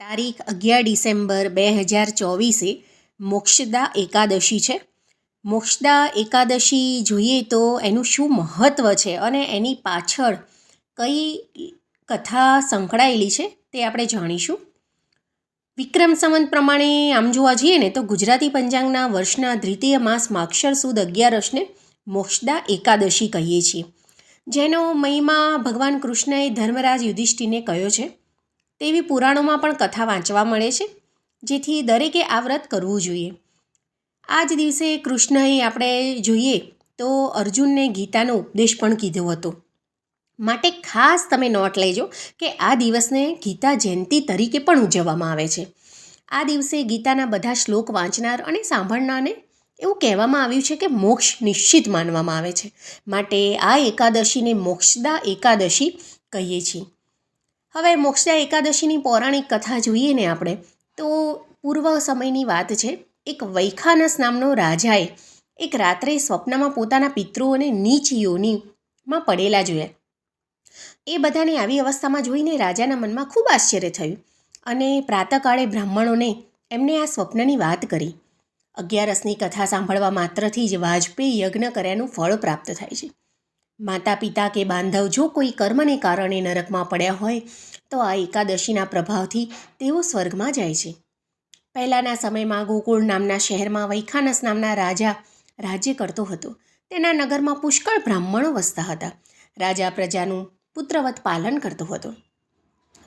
તારીખ અગિયાર ડિસેમ્બર બે હજાર ચોવીસે મોક્ષદા એકાદશી છે. મોક્ષદા એકાદશી જોઈએ તો એનું શું મહત્ત્વ છે અને એની પાછળ કઈ કથા સંકળાયેલી છે તે આપણે જાણીશું. વિક્રમ સંવંત પ્રમાણે આમ જોવા જઈએ ને તો ગુજરાતી પંચાંગના વર્ષના દ્વિતીય માસ માક્ષર સુદ અગિયારસને મોક્ષદા એકાદશી કહીએ છીએ. જેનો મહિમા ભગવાન કૃષ્ણએ ધર્મરાજ યુધિષ્ઠિને કહ્યો છે. તેવી પુરાણોમાં પણ કથા વાંચવા મળે છે, જેથી દરેકે આ વ્રત કરવું જોઈએ. આ જ દિવસે કૃષ્ણએ આપણે જોઈએ તો અર્જુનને ગીતાનો ઉપદેશ પણ કીધો હતો. માટે ખાસ તમે નોટ લેજો કે આ દિવસને ગીતા જયંતિ તરીકે પણ ઉજવવામાં આવે છે. આ દિવસે ગીતાના બધા શ્લોક વાંચનાર અને સાંભળનારને એવું કહેવામાં આવ્યું છે કે મોક્ષ નિશ્ચિત માનવામાં આવે છે. માટે આ એકાદશીને મોક્ષદા એકાદશી કહીએ છીએ. હવે મોક્ષા એકાદશીની પૌરાણિક કથા જોઈએ ને આપણે, તો પૂર્વ સમયની વાત છે, એક વૈખાનસ નામનો રાજાએ એક રાત્રે સ્વપ્નમાં પોતાના પિતૃઓને નીચમાં પડેલા જોયા. એ બધાને આવી અવસ્થામાં જોઈને રાજાના મનમાં ખૂબ આશ્ચર્ય થયું અને પ્રાતકાળે બ્રાહ્મણોને એમને આ સ્વપ્નની વાત કરી. અગિયારસની કથા સાંભળવા માત્રથી જ વાજપેયી યજ્ઞ કર્યાનું ફળ પ્રાપ્ત થાય છે. માતા પિતા કે બાંધવ જો કોઈ કર્મને કારણે નરકમાં પડ્યા હોય, તો આ એકાદશીના પ્રભાવથી તેઓ સ્વર્ગમાં જાય છે. પહેલાંના સમયમાં ગોકુળ નામના શહેરમાં, વૈખાનસ નામના રાજા રાજ્ય કરતો હતો. તેના નગરમાં પુષ્કળ બ્રાહ્મણો વસતા હતા. રાજા પ્રજાનું પુત્રવત પાલન કરતો હતો.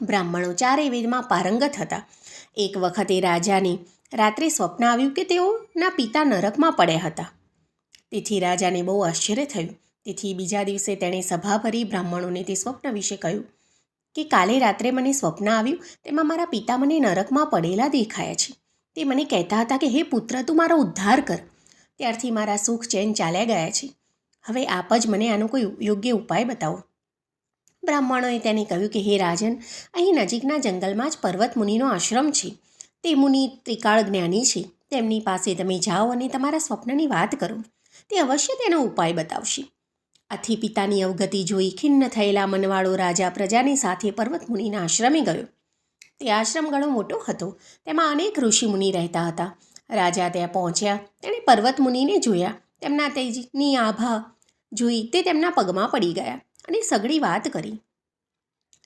બ્રાહ્મણો ચારેય વેદમાં પારંગત હતા. એક વખતે રાજાને રાત્રે સ્વપ્ન આવ્યું કે તેઓના પિતા નરકમાં પડ્યા હતા. તેથી રાજાને બહુ આશ્ચર્ય થયું. તેથી બીજા દિવસે તેણે સભા ભરી બ્રાહ્મણોને તે સ્વપ્ન વિશે કહ્યું કે કાલે રાત્રે મને સ્વપ્ન આવ્યું, તેમાં મારા પિતા મને નરકમાં પડેલા દેખાયા છે. તે મને કહેતા હતા કે, હે પુત્ર, તું મારો ઉદ્ધાર કર. ત્યારથી મારા સુખ ચેન ચાલ્યા ગયા છે. હવે આપ જ મને આનો કોઈ યોગ્ય ઉપાય બતાવો. બ્રાહ્મણોએ તેને કહ્યું કે, હે રાજન, અહીં નજીકના જંગલમાં જ પર્વત મુનિનો આશ્રમ છે. તે મુનિ ત્રિકાળ જ્ઞાની છે. તેમની પાસે તમે જાઓ અને તમારા સ્વપ્નની વાત કરો. તે અવશ્ય તેનો ઉપાય બતાવશે. આથી પિતાની અવગતિ જોઈ ખિન્ન થયેલા મનવાળો રાજા પ્રજાની સાથે પર્વતમુનિના આશ્રમે ગયો. તે આશ્રમ ઘણો મોટો હતો. તેમાં અનેક ઋષિમુનિ રહેતા હતા. રાજા ત્યાં પહોંચ્યા. તેણે પર્વતમુનિને જોયા. તેમના તેજની આભા જોઈ તે તેમના પગમાં પડી ગયા અને સઘળી વાત કરી.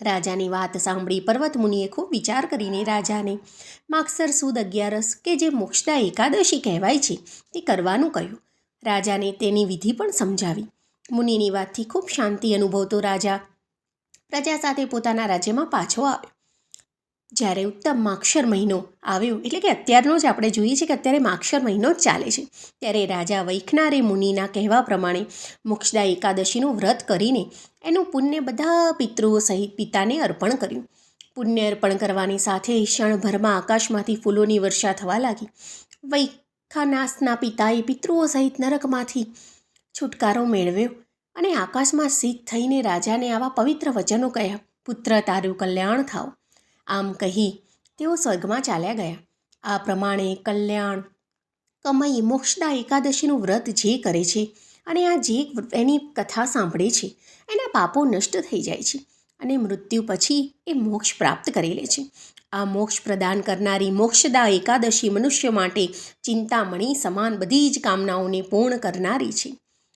રાજાની વાત સાંભળી પર્વતમુનિએ ખૂબ વિચાર કરીને રાજાને માગસર સુદ અગિયારસ કે જે મોક્ષદા એકાદશી કહેવાય છે, તે કરવાનું કહ્યું. રાજાને તેની વિધિ પણ સમજાવી. મુનિની વાતથી ખૂબ શાંતિ અનુભવતો રાજા પ્રજા સાથે પોતાના રાજ્યમાં પાછો આવ્યો. જ્યારે ઉત્તમ માક્ષર મહિનો આવ્યો, એટલે કે અત્યારનો જ આપણે જોઈએ છીએ કે અત્યારે માક્ષર મહિનો જ ચાલે છે. ત્યારે રાજા વૈખનારે મુનિના કહેવા પ્રમાણે મોક્ષદા એકાદશીનું વ્રત કરીને એનું પુણ્ય બધા પિતૃઓ સહિત પિતાને અર્પણ કર્યું. પુણ્ય અર્પણ કરવાની સાથે ક્ષણભરમાં આકાશમાંથી ફૂલોની વર્ષા થવા લાગી. વૈખાનાસના પિતાએ પિતૃઓ સહિત નરકમાંથી છુટકારો મેળવ્યો અને આકાશમાં સિદ્ધ થઈને રાજાને આવા પવિત્ર વચનો કહ્યા, પુત્ર, તારું કલ્યાણ થાવ. આમ કહી તેઓ સ્વર્ગમાં ચાલ્યા ગયા. આ પ્રમાણે કલ્યાણ, કમાઈ, મોક્ષદા એકાદશીનું વ્રત જે કરે છે અને આ જે એની કથા સાંભળે છે, એના પાપો નષ્ટ થઈ જાય છે અને મૃત્યુ પછી એ મોક્ષ પ્રાપ્ત કરી લે છે. આ મોક્ષ પ્રદાન કરનારી મોક્ષદા એકાદશી મનુષ્ય માટે ચિંતામણી સમાન બધી જ કામનાઓને પૂર્ણ કરનારી છે.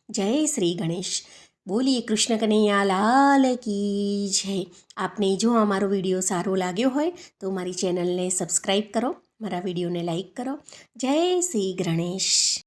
જય શ્રી ગણેશ. બોલીએ કૃષ્ણ કનૈયા, લાલ કી જય. આપને જો અમારો વીડિયો સારો લાગ્યો હોય તો મારી ચેનલને સબસ્ક્રાઈબ કરો, મારા વિડીયોને લાઈક કરો. જય શ્રી ગણેશ.